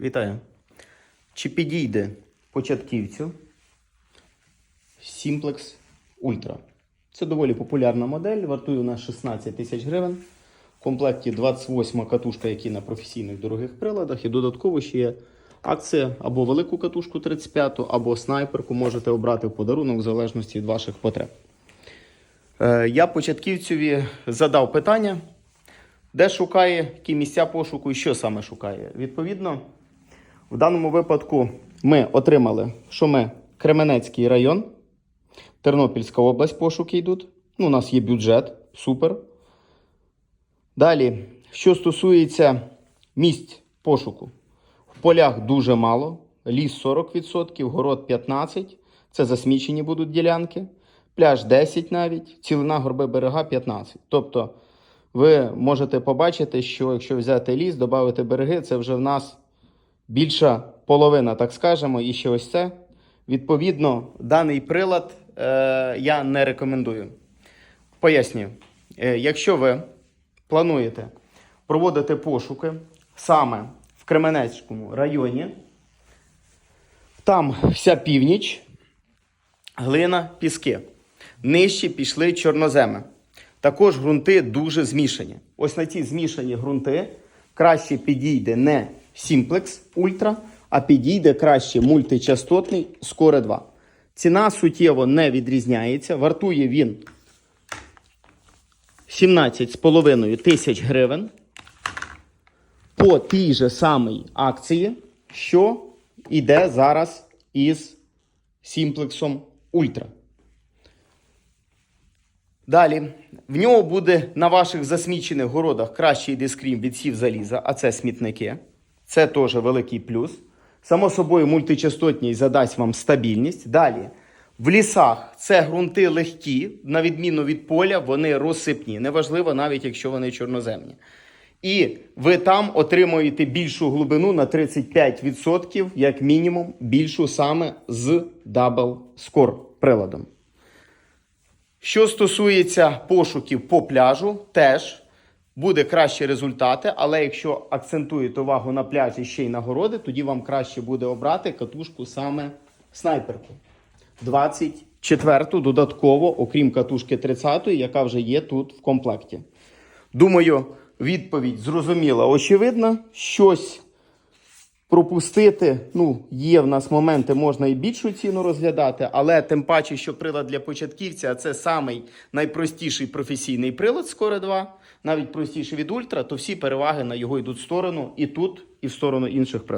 Вітаю. Чи підійде початківцю Simplex Ultra? Це доволі популярна модель, вартує у нас 16 тисяч гривень. В комплекті 28 катушка, які на професійних дорогих приладах, і додатково ще є акція або велику катушку 35, або снайперку можете обрати в подарунок в залежності від ваших потреб. Е, Я початківцеві задав питання, де шукає, які місця пошуку і що саме шукає. Відповідно, в даному випадку ми отримали, що ми Кременецький район, Тернопільська область пошуки йдуть. Ну, у нас є бюджет, супер. Далі, що стосується місць пошуку, в полях дуже мало, ліс 40%, город 15%, це засмічені будуть ділянки, пляж 10 навіть, цілина горби берега 15. Тобто ви можете побачити, що якщо взяти ліс, додати береги, це вже в нас більша половина, так скажемо, і ще ось це. Відповідно, даний прилад е, я не рекомендую. Пояснюю, Е, якщо ви плануєте проводити пошуки саме в Кременецькому районі, там вся північ, глина, піски. Нижче пішли чорноземи. Також ґрунти дуже змішані. Ось на ці змішані ґрунти краще підійде не Simplex Ultra, а підійде краще мультичастотний Score 2. Ціна суттєво не відрізняється. Вартує він 17,5 тисяч гривень по тій же самій акції, що йде зараз із Simplex Ultra. Далі, в нього буде на ваших засмічених городах кращий дискрім від сів заліза, а це смітники. Це теж великий плюс. Само собою, мультичастотність задасть вам стабільність. Далі, в лісах це ґрунти легкі, на відміну від поля, вони розсипні. Неважливо, навіть якщо вони чорноземні. І ви там отримуєте більшу глибину на 35%, як мінімум, більшу саме з Double Score приладом. Що стосується пошуків по пляжу, теж буде кращі результати, але якщо акцентуєте увагу на пляжі ще й нагороди, тоді вам краще буде обрати катушку саме снайперку. 24-ту додатково, окрім катушки 30-ї, яка вже є тут в комплекті. Думаю, відповідь зрозуміла, очевидна. Щось пропустити. Ну, є в нас моменти, можна і більшу ціну розглядати, але тим паче, що прилад для початківця це самий найпростіший професійний прилад Score 2, навіть простіший від Ультра, то всі переваги на його йдуть в сторону і тут, і в сторону інших приладів.